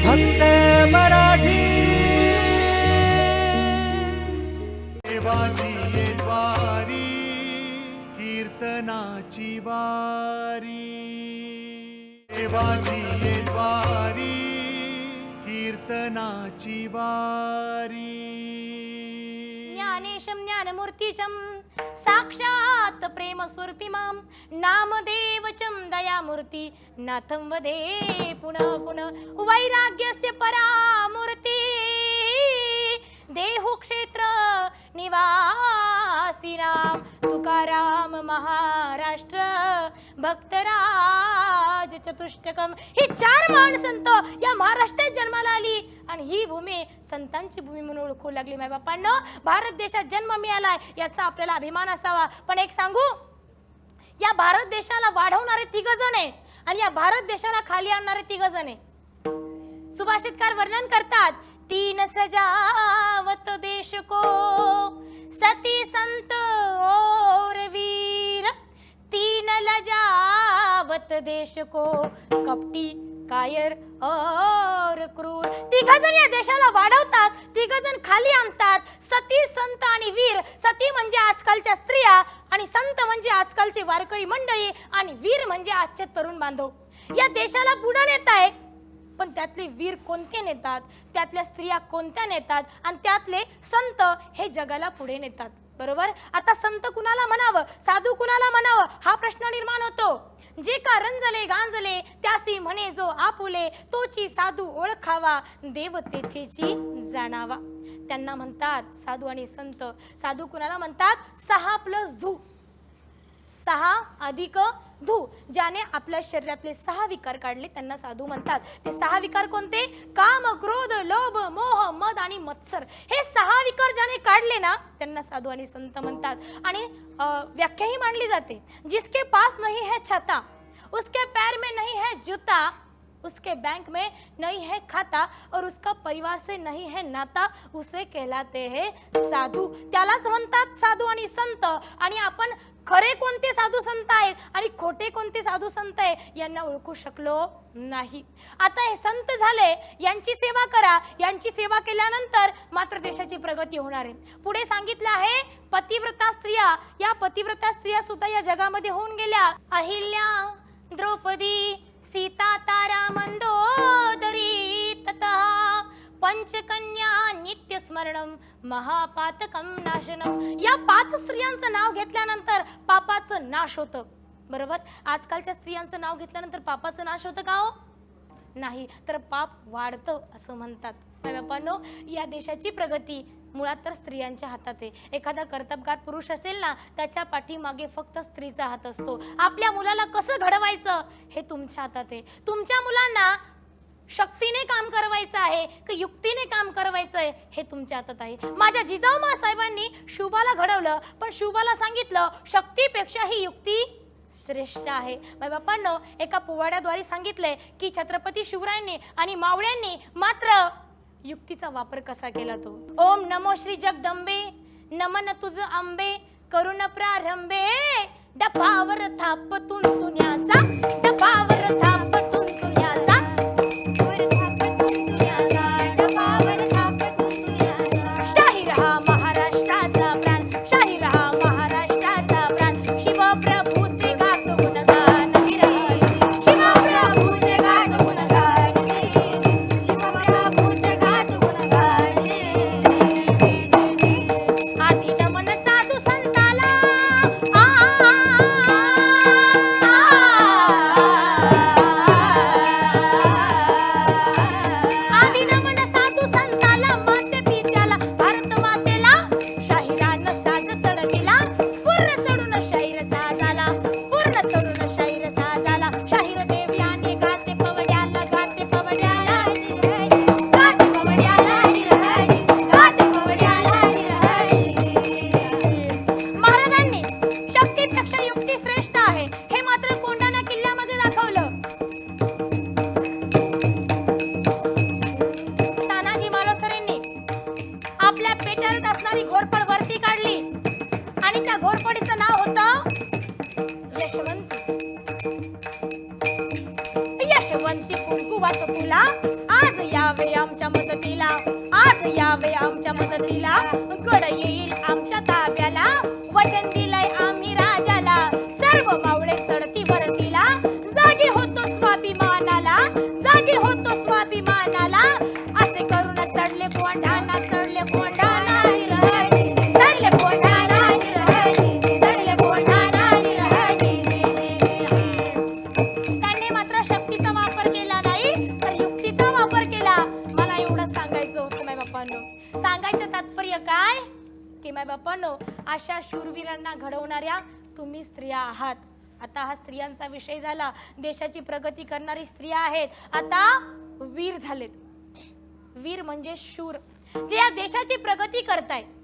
फक्त मराठी. देवाची ये द्वारी कीर्तनाची वारी. देवाची ये द्वारी कीर्तनाची वारी. ज्ञानेशं ज्ञानमूर्तिचं साक्षात् प्रेमस्वरूपी मां. नामदेवचं दयामूर्ती. नाथं वदे पुनः पुनः. वैराग्यस्य परामूर्ती. देहुक्षेत्र निवासिनां. तुकाराम महाराष्ट्र. भक्तराज चतुष्टकम. ही चार महान संत या महाराष्ट्रात जन्माला आली. आणि ही भूमी संतांची भूमी म्हणून ओळखू लागली माय बापांना भारत देशात जन्म मिळालाय याचा आपल्याला अभिमान असावा. पण एक सांगू? या भारत देशाला वाढवणारे तिघ जण आहे आणि या भारत देशाला खाली आणणारे तिघ जण आहे. सुभाषितकार वर्णन करतात तीन सजावत देश को सती संत और वीर. तीन लजावत देश को कपटी कायर और क्रूर. तिघ जण या देशाला वाढ संत म्हणजे आजकालची वारकरी मंडळी आणि वीर म्हणजे आजचे तरुण बांधव. या देशाला पुढे नेत आहे. पण त्यातले वीर कोणते नेतात? त्यातल्या स्त्रिया कोणत्या नेतात? आणि त्यातले संत हे जगाला पुढे नेतात. बरोबर? आता संत कुणाला म्हणावं? साधू कुणाला म्हणावं? हा प्रश्न निर्माण होतो. जे का रंजले गांजले त्यासी म्हणे जो आपुले तोची साधू ओळखावा देव तेथेची जाणावा. त्यांना म्हणतात साधू आणि संत. साधू कुणाला म्हणतात? सहा प्लस धू सहा अधिक धू ज्याने आपल्या शरीरातले सहा विकार काढले त्यांना साधू म्हणतात. ते सहा विकार कोणते? काम क्रोध लोभ मोह मद आणि मत्सर. हे सहा विकार ज्याने काढले ना त्यांना साधू आणि संत म्हणतात. आणि व्याख्याही मांडली जाते. जिसके पास नहीं है छता उसके पैर में नहीं है जूता उसके बैंक में नहीं है खाता और उसका परिवार से नहीं है नाता उसे कहलाते हैं साधू। त्यालाच म्हणतात साधू आणि संत आणि आपण खरे कोणते साधू संत आहेत आणि खोटे कोणते साधू संत आहे यांना ओळखू शकलो नाही. आता हे संत झाले यांची सेवा करा. यांची सेवा केल्यानंतर मात्र देशाची प्रगती होणार आहे. पुढे सांगितलं आहे पतिव्रता स्त्रिया. या पतिव्रता स्त्रिया सुद्धा या जगामध्ये होऊन गेल्या. अहिल्या द्रौपदी सीता तारा मंदोदरी ततः पंचकन्या नित्यस्मरणं महापातकम नाशनम या पाच स्त्रियांचं नाव घेतल्यानंतर पापाचं नाश होतं. बरोबर? आजकालच्या स्त्रियांचं नाव घेतल्यानंतर पापाचं नाश होतं का हो? नाही. तर पाप वाढतं असं म्हणतात. बापांनो या देशाची प्रगती मुळात तर स्त्रियांच्या हातात आहे. एखादा कर्तबगार पुरुष असेल ना त्याच्या पाठीमागे फक्त स्त्रीचा हात असतो. आपल्या मुलाला कसं घडवायचं? हे तुमच्या हातात आहे. तुमच्या मुलांना शक्तीने काम करवायचं आहे की युक्तीने काम करवायचं आहे हे तुमच्या हातात आहे. माझ्या जिजाऊ साहेबांनी शुभाला घडवलं पण शुभाला सांगितलं शक्तीपेक्षा ही युक्ती श्रेष्ठ आहे. माझ्या बापांनो एका पोवाड्याद्वारे सांगितलंय की छत्रपती शिवरायांनी आणि मावळ्यांनी मात्र युक्तीचा वापर कसा केला तो? ओम नमो श्री जगदंबे नमन तुझ आंबे करुण प्रारंभे. डपावर थापतून तुन्याचा डपावर तुला. आज यावे आमच्या मदतीला. आज यावे आम शूरवीरांना घडवणाऱ्या तुम्ही स्त्रिया आहात. आता हा स्त्रियांचा विषय झाला. देशाची प्रगती करणारी स्त्रिया आहेत. आता वीर झालेत. वीर म्हणजे शूर. जे या देशाची प्रगती करतायत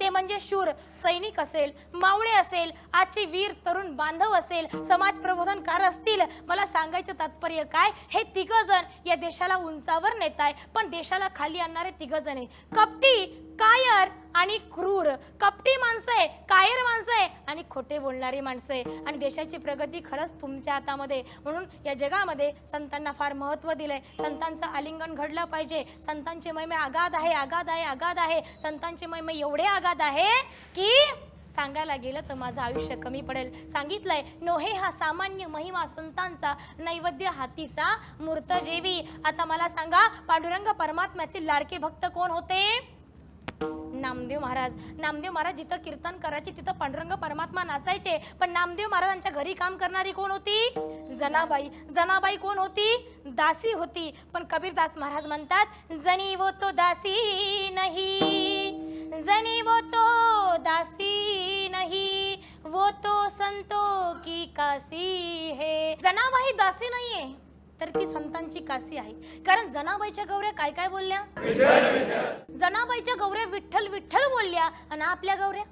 ते म्हणजे शूर. सैनिक असेल मावळे असेल आजचे वीर तरुण बांधव असेल समाज प्रबोधनकार असतील मला सांगायचं तात्पर्य काय? हे तिघ जण या देशाला उंचावर नेताय पण देशाला खाली आणणारे तिघ जण आहे कपटी कायर आणि क्रूर. कपटी माणसं आहे कायर माणसं आहे आणि खोटे बोलणारी माणसं आहे. आणि देशाची प्रगती खरंच तुमच्या हातामध्ये म्हणून या जगामध्ये संतांना फार महत्त्व दिलं आहे संतांचं आलिंगन घडलं पाहिजे. संतांचे महिमे आगाध आहे आगाध आहे आगाध आहे. संतांचे महिमे एवढे आगाध आहे की सांगायला गेलं तर माझं आयुष्य कमी पडेल. सांगितलंय नोहे हा सामान्य महिमा संतांचा नैवेद्य हातीचा मूर्तजेवी. आता मला सांगा पांडुरंग परमात्म्याचे लाडके भक्त कोण होते? नामदेव महाराज. नामदेव महाराज जिथं कीर्तन करायचे तिथं पांडुरंग परमात्मा नाचायचे. पण नामदेव महाराजांच्या घरी काम करणारी कोण होती? जनाबाई. जनाबाई कोण होती? दासी होती. पण कबीरदास महाराज म्हणतात जनी वो तो दासी नाही. जनी वो तो दासी नाही. वो तो संतो की कासी है. जनाबाई दासी नाहीये. तर ती संतांची कासी आहे. कारण जनाबाईच्या गौऱ्या काय काय बोलल्या? जनाबाईच्या गौऱ्या विठ्ठल विठ्ठल बोलल्या. आणि आपल्या गौऱ्या?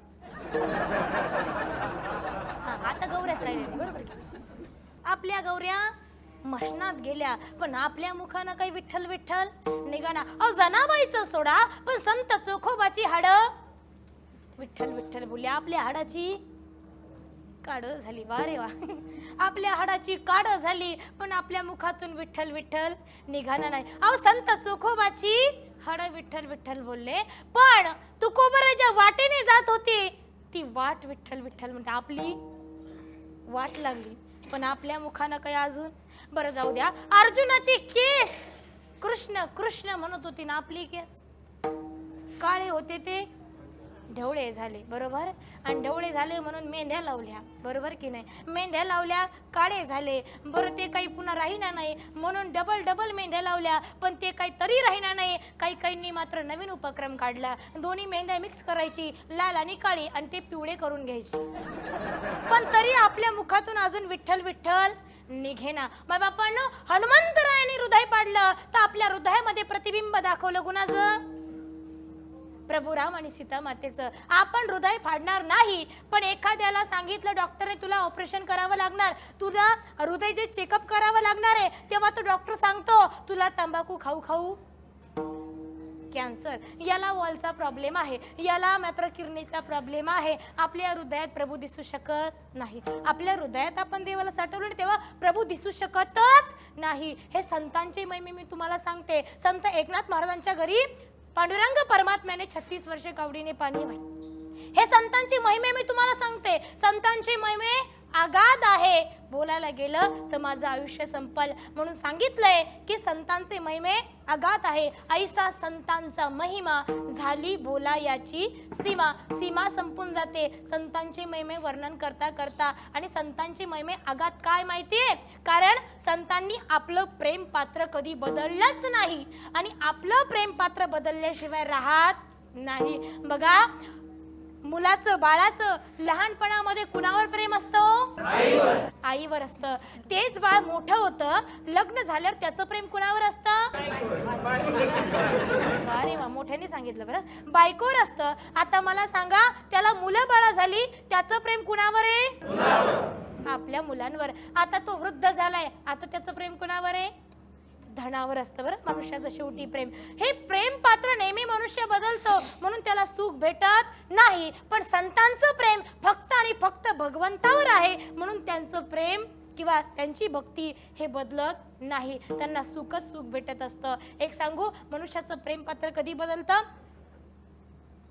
हा, आता गौऱ्याच राहिल्या बरोबर की? आपल्या गौऱ्या मशनात गेल्या पण आपल्या मुखानं काही विठ्ठल विठ्ठल निघाना अहो जनाबाईचं सोडा पण संत चोखोबाची हाड विठ्ठल विठ्ठल बोलल्या. आपल्या हाडाची? काड झाली. वा रे वा. आपल्या हाडाची काड झाली पण आपल्या मुखातून विठ्ठल विठ्ठल निघाला नाही. अहो संत चोखोबाची हाड विठ्ठल विठ्ठल बोलले. पण तुकोबर ज्या वाटेने जात होती. ती वाट विठ्ठल विठ्ठल म्हणते. आपली वाट लागली. पण आपल्या मुखानं काय अजून? बरं जाऊ द्या. अर्जुनाची केस. कृष्ण कृष्ण म्हणत होती ना आपली केस. काळे होते ते. ढवळे झाले बरोबर? आणि ढवळे झाले म्हणून मेंढ्या लावल्या बरोबर की नाही? मेंढ्या लावल्या काळे झाले बरं ते काही पुन्हा राहिना नाही म्हणून डबल डबल मेंढ्या लावल्या पण ते काही तरी राहिना नाही. काही काहींनी मात्र नवीन उपक्रम काढला. दोन्ही मेंढ्या मिक्स करायची लाल आणि काळी आणि ते पिवळे करून घ्यायची. पण तरी आपल्या मुखातून अजून विठ्ठल विठ्ठल निघेना. मग बापांनो हनुमंतरायाने हृदय पाडलं तर आपल्या हृदयामध्ये प्रतिबिंब दाखवलं कुणाचं प्रभू राम आणि सीता मातेचं. आपण हृदय फाडणार नाही पण एखाद्याला सांगितलं डॉक्टरने तुला ऑपरेशन करावं लागणार. तुला हृदय जे चेकअप करावं लागणार आहे तेव्हा तो डॉक्टर सांगतो तुला तंबाखू खाऊ खाऊ. कॅन्सर याला वॉलचा प्रॉब्लेम आहे. याला मात्र किरणीचा प्रॉब्लेम आहे. आपल्या हृदयात प्रभू दिसू शकत नाही. आपल्या हृदयात आपण देवाला साठवलं तेव्हा प्रभू दिसू शकतच नाही. हे संतांचे महिमे मी तुम्हाला सांगते. संत एकनाथ महाराजांच्या घरी पांडुरंग परमात्म्याने छत्तीस वर्षे कावडीने पाणी वाहिली. हे संतांची महिमे मी तुम्हाला सांगते. संतांची महिमे आगाध आहे. बोलायला गेलं तर माझं आयुष्य संपल. म्हणून सांगितलंय की संतांचे महिमे आगात आहे. ऐसा संतांचा महिमा झाली बोला याची सीमा. सीमा संपून जाते. संतांचे महिमे वर्णन करता करता. आणि संतांचे महिमे आगात काय माहितीये? कारण संतांनी आपलं प्रेम पात्र कधी बदललंच नाही. आणि आपलं प्रेम पात्र बदलल्याशिवाय राहत नाही. बघा मुलाचं बाळाचं लहानपणामध्ये कुणावर प्रेम असतं? आईवर. असतं. तेच बाळ मोठं होतं लग्न झाल्यावर त्याचं प्रेम कुणावर असतं? अरे वा मोठ्याने सांगितलं बरं. बायकोवर असतं. आता मला सांगा त्याला मुलं बाळा झाली त्याचं प्रेम कुणावर आहे? आपल्या मुलांवर. आता तो वृद्ध झालाय आता त्याचं प्रेम कुणावर आहे? धनावर असतं बरं मनुष्याचं शेवटी प्रेम. हे प्रेम पात्र नेहमी मनुष्य बदलतं म्हणून त्याला सुख भेटत नाही. पण संतांचं प्रेम फक्त आणि फक्त भगवंतावर आहे म्हणून त्यांचं प्रेम किंवा त्यांची भक्ती हे बदलत नाही. त्यांना सुखच सुख भेटत असतं. एक सांगू मनुष्याचं प्रेमपात्र कधी बदलतं?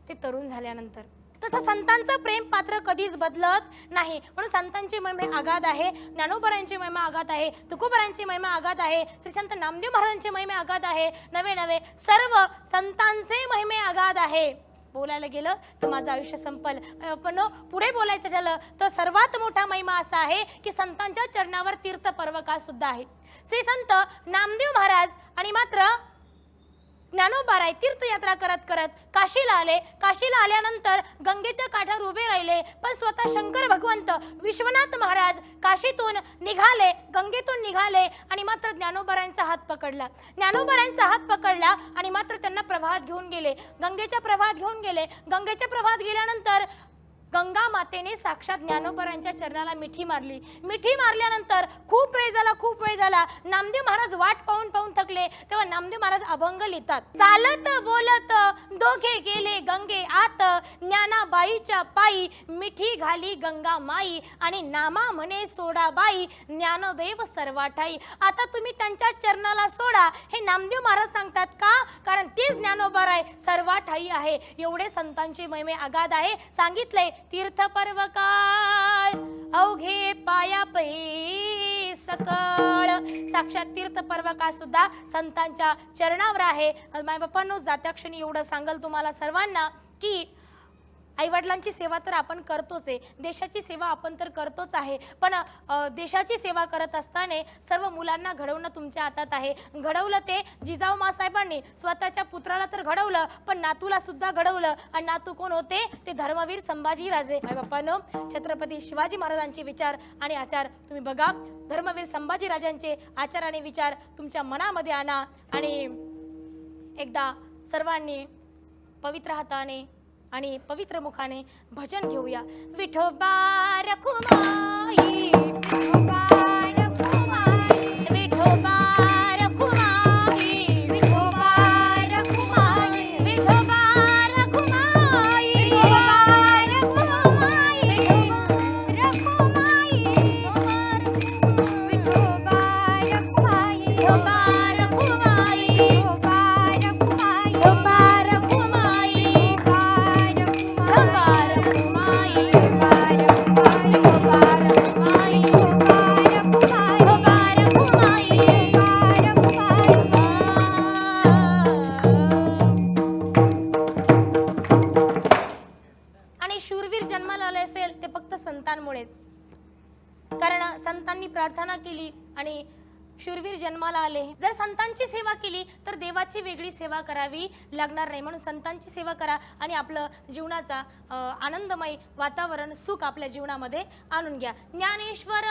ते तरुण झाल्यानंतर. तसं संतांचं प्रेम पात्र कधीच बदलत नाही. म्हणून संतांची महिमा आघात आहे ज्ञानोबरांची महिमा आघात आहे तुकोबरांची महिमा आघात आहे श्री संत नामदेव महाराजांची महिमा आघात आहे नवे नवे सर्व संतांचे महिमे आघात आहे. बोलायला गेलं तर माझं आयुष्य संपल. पण हो, पुढे बोलायचं झालं तर सर्वात मोठा महिमा असा आहे की संतांच्या चरणावर तीर्थ पर्वका सुद्धा आहे. श्री संत नामदेव महाराज आणि मात्र ज्ञानोबाराय तीर्थयात्रा करत करत काशीला आले. काशीला आल्यानंतर गंगेच्या काठावर उभे राहिले. पण स्वतः शंकर भगवंत विश्वनाथ महाराज काशीतून निघाले. गंगेतून निघाले आणि मात्र ज्ञानोबारायांचा हात पकडला. ज्ञानोबारायांचा हात पकडला आणि मात्र त्यांना प्रभात घेऊन गेले. गंगेच्या प्रभात घेऊन गेले. गंगेच्या प्रभात गेल्यानंतर गंगा मातेने साक्षात ज्ञानोबरांच्या चरणाला मिठी मारली. मिठी मारल्यानंतर खूप वेळ झाला खूप वेळ झाला. नामदेव महाराज वाट पाहून पाहून थकले. तेव्हा नामदेव महाराज अभंग लिहितात. चालत बोलत दोघे गेले गंगे आत. ज्ञानाबाईच्या पायी मिठी घाली गंगा माई. आणि नामा म्हणे सोडाबाई ज्ञानदेव सर्वाठाई. आता तुम्ही त्यांच्या चरणाला सोडा. हे नामदेव महाराज सांगतात का? कारण तीच आहे सर्वाठाई आहे. एवढे संतांची महिमे आगाध आहे. सांगितले तीर्थ पर्व काळ अवघे पाया पै सकळ. साक्षात तीर्थ पर्व काळ सुद्धा संतांच्या चरणावर आहे. माझ्या बाप्पांनो जात्या क्षणी एवढं सांगल तुम्हाला सर्वांना की आईवडिलांची सेवा तर आपण करतोच आहे. देशाची सेवा आपण तर करतोच आहे. पण देशाची सेवा करत असताना सर्व मुलांना घडवणं तुमच्या हातात आहे. घडवलं ते जिजाऊ मासाहेबांनी. स्वतःच्या पुत्राला तर घडवलं पण नातूला सुद्धा घडवलं. आणि नातू कोण होते? ते धर्मवीर संभाजीराजे. माय बाप्पानो छत्रपती शिवाजी महाराजांचे विचार आणि आचार तुम्ही बघा. धर्मवीर संभाजीराजांचे आचार आणि विचार तुमच्या मनामध्ये आणा. आणि एकदा सर्वांनी पवित्र हाताने आणि पवित्र मुखाने भजन घेऊया. विठोबा रखुमाई विठोबा तर वेगळी सेवा करावी लागणार नाही. म्हणून संतांची सेवा करा आणि आपलं जीवनाचा आनंदमय वातावरण सुख आपल्या जीवनामध्ये आणून घ्या. ज्ञानेश्वर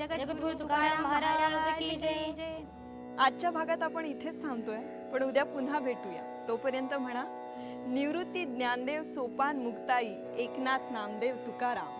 जगद्गुरु तुकाराम महाराज की जय. आजच्या भागात आपण इथेच थांबतोय पण उद्या पुन्हा भेटूया. तोपर्यंत म्हणा निवृत्ती ज्ञानदेव सोपान मुक्ताई एकनाथ नामदेव तुकाराम.